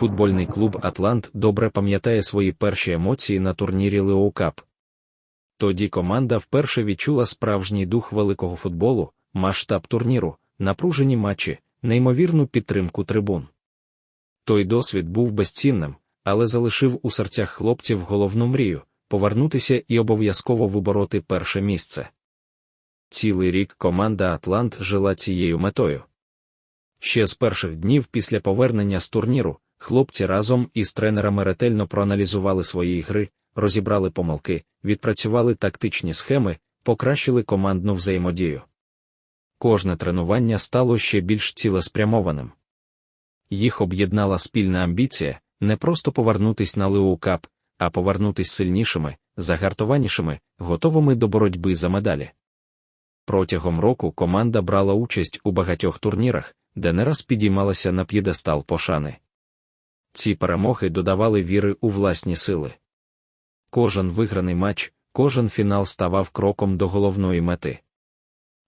Футбольний клуб Атлант добре пам'ятає свої перші емоції на турнірі Лео Кап. Тоді команда вперше відчула справжній дух великого футболу, масштаб турніру, напружені матчі, неймовірну підтримку трибун. Той досвід був безцінним, але залишив у серцях хлопців головну мрію повернутися і обов'язково вибороти перше місце. Цілий рік команда Атлант жила цією метою. Ще з перших днів після повернення з турніру хлопці разом із тренерами ретельно проаналізували свої гри, розібрали помилки, відпрацювали тактичні схеми, покращили командну взаємодію. Кожне тренування стало ще більш цілеспрямованим. Їх об'єднала спільна амбіція не просто повернутись на Леу Кап, а повернутись сильнішими, загартованішими, готовими до боротьби за медалі. Протягом року команда брала участь у багатьох турнірах, де не раз підіймалася на п'єдестал пошани. Ці перемоги додавали віри у власні сили. Кожен виграний матч, кожен фінал ставав кроком до головної мети.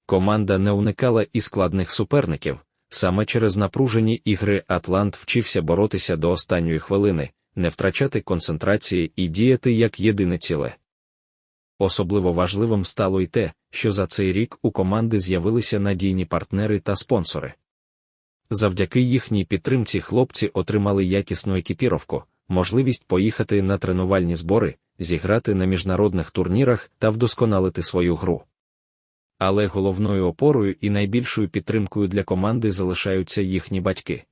Команда не уникала і складних суперників, саме через напружені ігри Атлант вчився боротися до останньої хвилини, не втрачати концентрації і діяти як єдине ціле. Особливо важливим стало й те, що за цей рік у команди з'явилися надійні партнери та спонсори. Завдяки їхній підтримці хлопці отримали якісну екіпіровку, можливість поїхати на тренувальні збори, зіграти на міжнародних турнірах та вдосконалити свою гру. Але головною опорою і найбільшою підтримкою для команди залишаються їхні батьки.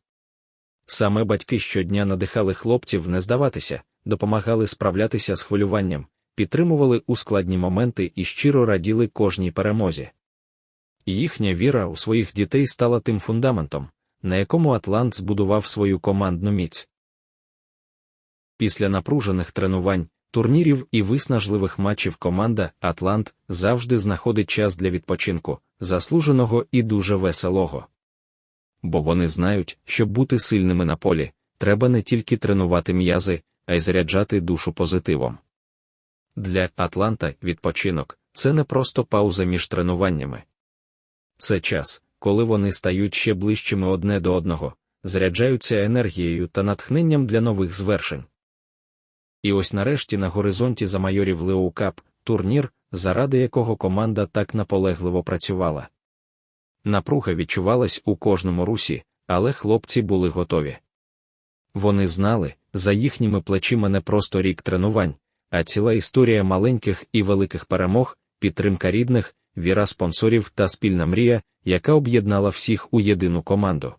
Саме батьки щодня надихали хлопців не здаватися, допомагали справлятися з хвилюванням, підтримували у складні моменти і щиро раділи кожній перемозі. Їхня віра у своїх дітей стала тим фундаментом, на якому Атлант збудував свою командну міць. Після напружених тренувань, турнірів і виснажливих матчів команда Атлант завжди знаходить час для відпочинку, заслуженого і дуже веселого. Бо вони знають, щоб бути сильними на полі, треба не тільки тренувати м'язи, а й заряджати душу позитивом. Для Атланта відпочинок це не просто пауза між тренуваннями. Це час, коли вони стають ще ближчими одне до одного, заряджаються енергією та натхненням для нових звершень. І ось нарешті на горизонті замайорів Леу Кап турнір, заради якого команда так наполегливо працювала. Напруга відчувалась у кожному русі, але хлопці були готові. Вони знали, за їхніми плечима не просто рік тренувань, а ціла історія маленьких і великих перемог, підтримка рідних, віра спонсорів та спільна мрія, яка об'єднала всіх у єдину команду.